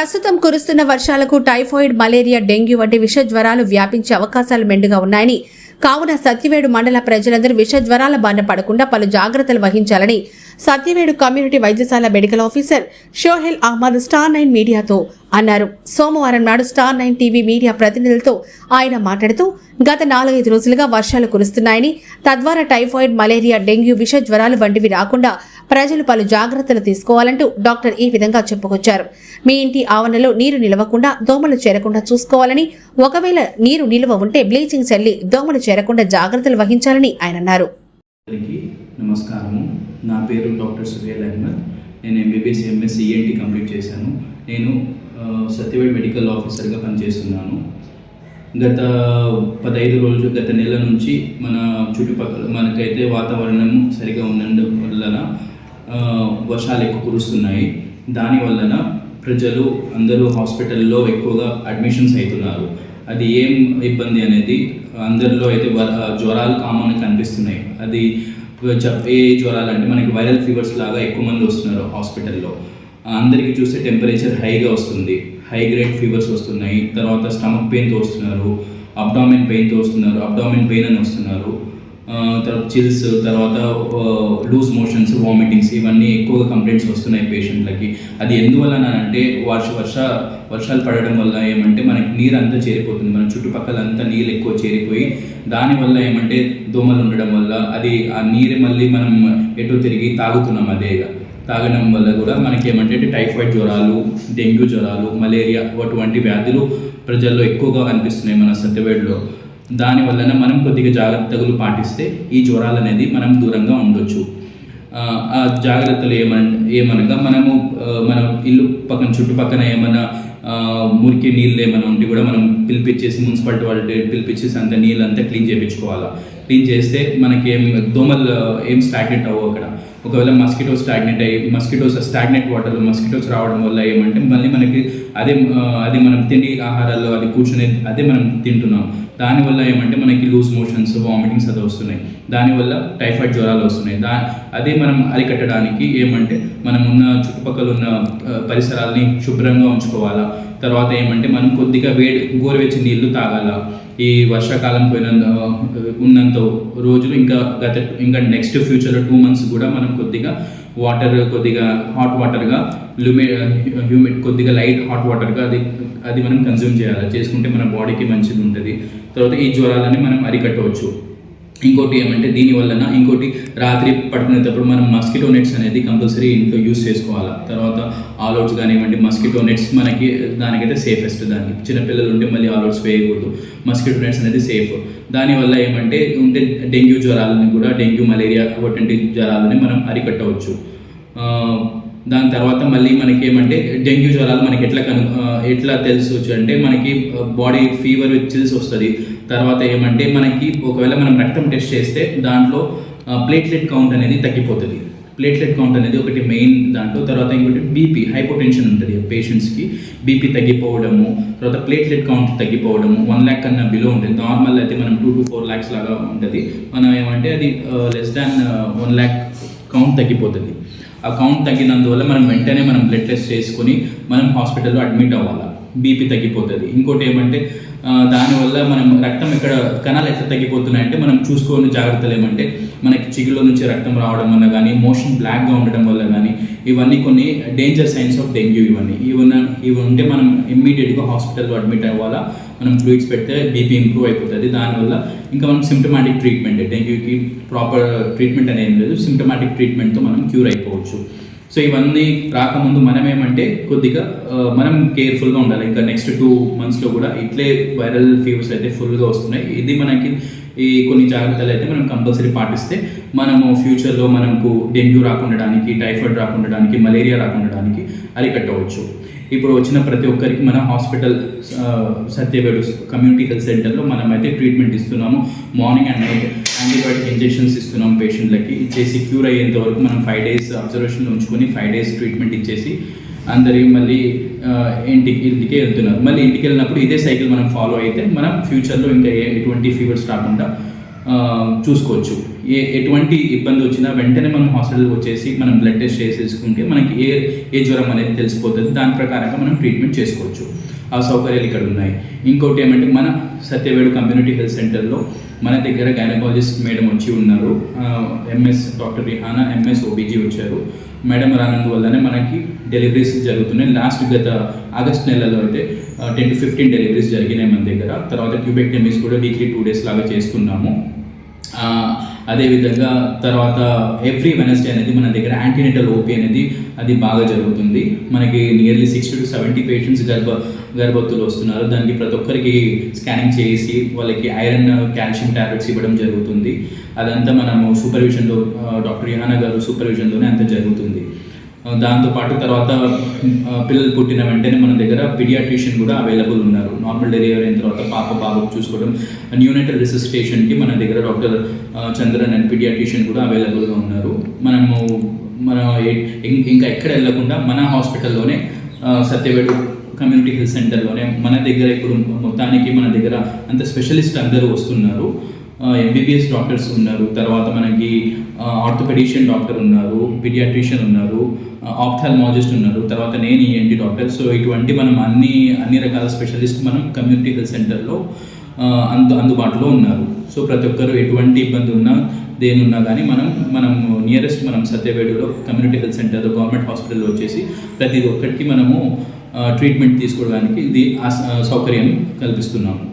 ప్రస్తుతం కురుస్తున్న వర్షాలకు టైఫాయిడ్ మలేరియా డెంగ్యూ వంటి విష జ్వరాలు వ్యాపించే అవకాశాలు మెండుగా ఉన్నాయని కావున సత్యవేడు మండల ప్రజలందరూ విష జ్వరాల బారిన పడకుండా పలు జాగ్రత్తలు వహించాలని సత్యవేడు కమ్యూనిటీ వైద్యశాల medical officer Sohail Ahmed star nine మీడియాతో అన్నారు. సోమవారం నాడు స్టార్ నైన్ టీవీ మీడియా ప్రతినిధులతో ఆయన మాట్లాడుతూ గత నాలుగైదు రోజులుగా వర్షాలు కురుస్తున్నాయని తద్వారా టైఫాయిడ్ మలేరియా డెంగ్యూ విష జ్వరాలు వంటివి రాకుండా ప్రజలు పలు జాగ్రత్తలు తీసుకోవాలంటూ డాక్టర్ ఈ విధంగా చెప్పుకొచ్చారు. మీ ఇంటి ఆవరణలో నీరు నిలవకుండా దోమలు చేరకుండా చూసుకోవాలని ఒకవేళ నీరు నిల్వ ఉంటే బ్లీచింగ్ చల్లి దోమలు చేరకుండా జాగ్రత్తలు వహించాలని ఆయన అన్నారు. నమస్కారము. నా పేరు డాక్టర్ సుహేల్ అహ్మద్. నేను ఎంబీబీఎస్ ఎంఎస్ ఈఎన్టీ కంప్లీట్ చేశాను. నేను సత్యవేడ్ మెడికల్ ఆఫీసర్గా పనిచేస్తున్నాను. గత పదహైదు రోజులు గత నెల నుంచి మన చుట్టుపక్కల మనకైతే వాతావరణం సరిగా ఉన్నందు వర్షాలు ఎక్కువ కురుస్తున్నాయి. దాని వలన ప్రజలు అందరూ హాస్పిటల్లో ఎక్కువగా అడ్మిషన్స్ అవుతున్నారు అది ఏం ఇబ్బంది అనేది అందరిలో అయితే వ- జ్వరాలు కామన్ కనిపిస్తున్నాయి. అది ఏ జ్వరాలు అంటే మనకి వైరల్ ఫీవర్స్ లాగా ఎక్కువ మంది వస్తున్నారు హాస్పిటల్లో. అందరికీ చూస్తే టెంపరేచర్ హైగా వస్తుంది. హై గ్రేడ్ ఫీవర్స్ వస్తున్నాయి. తర్వాత స్టమక్ పెయిన్తో వస్తున్నారు అబ్డామిన్ పెయిన్తో వస్తున్నారు అబ్డామిన్ పెయిన్ అని వస్తున్నారు. తర్వాత చిల్స్ తర్వాత లూజ్ మోషన్స్ వామిటింగ్స్ ఇవన్నీ ఎక్కువగా కంప్లైంట్స్ వస్తున్నాయి పేషెంట్లకి అది ఎందువలన అంటే వర్ష వర్ష వర్షాలు పడడం వల్ల ఏమంటే మనకి నీరు అంతా చేరిపోతుంది. మన చుట్టుపక్కల అంతా నీళ్ళు ఎక్కువ చేరిపోయి దానివల్ల ఏమంటే దోమలు ఉండడం వల్ల అది ఆ నీరు మళ్ళీ మనం ఎటు తిరిగి తాగుతున్నాం అదేగా తాగడం వల్ల కూడా మనకి ఏమంటే టైఫాయిడ్ జ్వరాలు డెంగ్యూ జ్వరాలు మలేరియా అటువంటి వ్యాధులు ప్రజల్లో ఎక్కువగా కనిపిస్తున్నాయి మన సత్యవేడులో. దాని వలన మనం కొద్దిగా జాగ్రత్తలు పాటిస్తే ఈ జ్వరాలు అనేది మనం దూరంగా ఉండొచ్చు. ఆ, జాగ్రత్తలు ఏమన్ ఏమనగా మనము మన ఇల్లు పక్కన చుట్టుపక్కన ఏమైనా మురికి నీళ్ళు ఏమైనా ఉంటే కూడా మనం పిలిపించేసి మున్సిపాలిటీ వాళ్ళు పిలిపించేసి అంత నీళ్ళు అంతా క్లీన్ చేయించుకోవాలా క్లీన్ చేస్తే మనకి ఏం దోమలు ఏం స్టాగ్నెట్ అవ్వవు అక్కడ. ఒకవేళ మస్కిటో స్టాగ్నెట్ అయ్యి మస్కిటోస్ స్టాగ్నెట్ వాటర్ మస్కిటోస్ రావడం వల్ల ఏమంటే మళ్ళీ మనకి అదే అదే మనం తిండి ఆహారాల్లో అది కూర్చునే అదే మనం తింటున్నాం. దానివల్ల ఏమంటే మనకి లూజ్ మోషన్స్ వామిటింగ్స్ అది వస్తున్నాయి. దానివల్ల టైఫాయిడ్ జ్వరాలు వస్తున్నాయి. దా అదే మనం అరికట్టడానికి ఏమంటే మనం ఉన్న చుట్టుపక్కల ఉన్న పరిసరాల్ని శుభ్రంగా ఉంచుకోవాలా. తర్వాత ఏమంటే మనం కొద్దిగా వేడి గోరువెచ్చని నీళ్ళు తాగాల. ఈ వర్షాకాలం పోయిన ఉన్నంత రోజులు ఇంకా గత ఇంకా నెక్స్ట్ ఫ్యూచర్లో టూ మంత్స్ కూడా మనం కొద్దిగా వాటర్ కొద్దిగా హాట్ వాటర్గా లుమి హ్యూమిడ్ కొద్దిగా లైట్ హాట్ వాటర్గా అది అది మనం కన్జ్యూమ్ చేయాలి. చేసుకుంటే మన బాడీకి మంచిది ఉంటుంది. తర్వాత ఈ జ్వరాలని మనం అరికట్టవచ్చు. ఇంకోటి ఏమంటే దీని వలన ఇంకోటి రాత్రి పడుకునేటప్పుడు మనం మస్కిటో నెట్స్ అనేది కంపల్సరీ ఇంట్లో యూస్ చేసుకోవాలి. తర్వాత ఆల్అవుట్స్ కానివ్వండి మస్కిటో నెట్స్ మనకి దానికైతే సేఫెస్ట్ దానికి చిన్నపిల్లలు ఉంటే మళ్ళీ ఆల్అవుట్స్ వేయకూడదు. మస్కిటో నెట్స్ అనేది సేఫ్ దానివల్ల ఏమంటే ఉంటే డెంగ్యూ జ్వరాలని కూడా డెంగ్యూ మలేరియా అటువంటి జ్వరాలని మనం అరికట్టవచ్చు. దాని తర్వాత మళ్ళీ మనకి ఏమంటే డెంగ్యూ జ్వరాలు మనకి ఎట్లా కను ఎట్లా తెలుసుకోవచ్చు అంటే మనకి బాడీ ఫీవర్ చిల్స్ వస్తుంది. తర్వాత ఏమంటే మనకి ఒకవేళ మనం రక్తం టెస్ట్ చేస్తే దాంట్లో ప్లేట్లెట్ కౌంట్ అనేది తగ్గిపోతుంది. ప్లేట్లెట్ కౌంట్ అనేది ఒకటి మెయిన్ దాంట్లో తర్వాత ఇంకోటి బీపీ హైపోటెన్షన్ ఉంటుంది పేషెంట్స్కి బీపీ తగ్గిపోవడము తర్వాత ప్లేట్లెట్ కౌంట్ తగ్గిపోవడము వన్ ల్యాక్ కన్నా బిలో ఉంటుంది. నార్మల్ అయితే మనం టూ టు ఫోర్ ల్యాక్స్ లాగా ఉంటుంది. మనం ఏమంటే అది less than one lakh count తగ్గిపోతుంది. ఆ కౌంట్ తగ్గినందువల్ల మనం వెంటనే మనం బ్లడ్ టెస్ట్ చేసుకొని మనం హాస్పిటల్లో అడ్మిట్ అవ్వాలి. బీపీ తగ్గిపోతుంది. ఇంకోటి ఏమంటే దానివల్ల మనం రక్తం ఇక్కడ కణాలు ఎట్లా తగ్గిపోతున్నాయంటే మనం చూసుకోని జాగ్రత్తలు ఏమంటే మనకి చిగులో నుంచి రక్తం రావడం వల్ల కానీ మోషన్ బ్లాక్గా ఉండడం వల్ల కానీ ఇవన్నీ కొన్ని డేంజర్ సైన్స్ ఆఫ్ డెంగ్యూ ఇవన్నీ. ఇవన్న ఇవి ఉంటే మనం ఇమ్మీడియట్గా హాస్పిటల్లో అడ్మిట్ అవ్వాలా మనం ఫ్లూయిడ్స్ పెడితే బీపీ ఇంప్రూవ్ అయిపోతుంది. దానివల్ల ఇంకా మనం సిమ్టమాటిక్ ట్రీట్మెంట్ డెంగ్యూకి ప్రాపర్ ట్రీట్మెంట్ అనేది ఏం లేదు సిమ్టమాటిక్ ట్రీట్మెంట్తో మనం క్యూర్ అయిపోవచ్చు. సో ఇవన్నీ రాకముందు మనం ఏమంటే కొద్దిగా మనం కేర్ఫుల్గా ఉండాలి. ఇంకా నెక్స్ట్ టూ మంత్స్లో కూడా ఇట్లే వైరల్ ఫీవర్స్ అయితే ఫుల్గా వస్తున్నాయి. ఇది మనకి ఈ కొన్ని జాగ్రత్తలు అయితే మనం కంపల్సరీ పాటిస్తే మనము ఫ్యూచర్లో మనకు డెంగ్యూ రాకుండడానికి టైఫాయిడ్ రాకుండడానికి మలేరియా రాకుండడానికి అరికట్టవచ్చు ఇప్పుడు వచ్చిన ప్రతి ఒక్కరికి మన హాస్పిటల్ సత్యవేడు కమ్యూనిటీ హెల్త్ సెంటర్లో మనమైతే ట్రీట్మెంట్ ఇస్తున్నాము. Morning and night antibiotic injections ఇస్తున్నాం పేషెంట్లకి. ఇచ్చేసి క్యూర్ అయ్యేంత వరకు మనం ఫైవ్ డేస్ అబ్జర్వేషన్లో ఉంచుకొని ఫైవ్ డేస్ ట్రీట్మెంట్ ఇచ్చేసి అందరి మళ్ళీ ఇంటికి ఇంటికి వెళ్తున్నారు. మళ్ళీ ఇంటికి వెళ్ళినప్పుడు ఇదే సైకిల్ మనం ఫాలో అయితే మనం ఫ్యూచర్లో ఇంకా ఏ- ఎటువంటి ఫీవర్స్ రాకుండా చూసుకోవచ్చు. ఏ ఎటువంటి ఇబ్బంది వచ్చినా వెంటనే మనం హాస్పిటల్కి వచ్చేసి మనం బ్లడ్ టెస్ట్ చేసేసుకుంటే మనకి ఏ ఏ జ్వరం అనేది తెలిసిపోతుంది. దాని ప్రకారంగా మనం ట్రీట్మెంట్ చేసుకోవచ్చు. ఆ సౌకర్యాలు ఇక్కడ ఉన్నాయి. ఇంకోటి ఏమంటే మన సత్యవేడు కమ్యూనిటీ హెల్త్ సెంటర్లో మన దగ్గర గైనకాలజిస్ట్ మేడం వచ్చి ఉన్నారు. MS doctor Rihana MS OBG వచ్చారు. మేడం రానందువల్లనే మనకి డెలివరీస్ జరుగుతున్నాయి. లాస్ట్ గత ఆగస్ట్ నెలలో అయితే టెన్ టు ఫిఫ్టీన్ డెలివరీస్ జరిగినాయి మన దగ్గర. తర్వాత ట్యూబెక్టమీస్ కూడా వీక్లీ టూ డేస్ లాగా చేస్తున్నాము. అదేవిధంగా తర్వాత ఎవ్రీ వెనస్డే అనేది మన దగ్గర యాంటీనేటల్ ఓపీ అనేది అది బాగా జరుగుతుంది. మనకి nearly sixty to seventy patients గర్భ గర్భవతులు వస్తున్నారు. దానికి ప్రతి ఒక్కరికి స్కానింగ్ చేసి వాళ్ళకి ఐరన్ కాల్షియం టాబ్లెట్స్ ఇవ్వడం జరుగుతుంది. అదంతా మనము సూపర్విజన్లో డాక్టర్ రిహానా గారు సూపర్విజన్లోనే అంతా జరుగుతుంది. దాంతోపాటు తర్వాత పిల్లలు పుట్టిన వెంటనే మన దగ్గర పిడియాట్రిషియన్ కూడా అవైలబుల్ ఉన్నారు. నార్మల్ డెలివరీ అయిన తర్వాత పాప బాబుకు చూసుకోవడం న్యూనెటల్ రిసిస్టేషన్కి మన దగ్గర డాక్టర్ చంద్రన్ అండ్ పిడియాట్రిషియన్ కూడా అవైలబుల్గా ఉన్నారు. మనము మన ఇంకా ఎక్కడ వెళ్ళకుండా మన హాస్పిటల్లోనే సత్యవేడు కమ్యూనిటీ హెల్త్ సెంటర్లోనే మన దగ్గర ఇప్పుడు మొత్తానికి మన దగ్గర అంత స్పెషలిస్ట్ అందరూ వస్తున్నారు. ఎంబీబీఎస్ డాక్టర్స్ ఉన్నారు. తర్వాత మనకి ఆర్థోపెడిషియన్ డాక్టర్ ఉన్నారు పిడియాట్రిషియన్ ఉన్నారు ఆప్థాల్మాలజిస్ట్ ఉన్నారు. తర్వాత నేను ఈఎన్టీ డాక్టర్ సో ఇటువంటి మనం అన్ని అన్ని రకాల స్పెషలిస్ట్ మనం కమ్యూనిటీ హెల్త్ సెంటర్లో అందు అందుబాటులో ఉన్నారు. సో ప్రతి ఒక్కరు ఎటువంటి ఇబ్బంది ఉన్నా దేని ఉన్నా కానీ మనం మనం నియరెస్ట్ మనం సత్యవేడులో కమ్యూనిటీ హెల్త్ సెంటర్ గవర్నమెంట్ హాస్పిటల్లో వచ్చేసి ప్రతి ఒక్కరికి మనము ట్రీట్మెంట్ తీసుకోవడానికి ఇది ఆ స- సౌకర్యం కల్పిస్తున్నాము.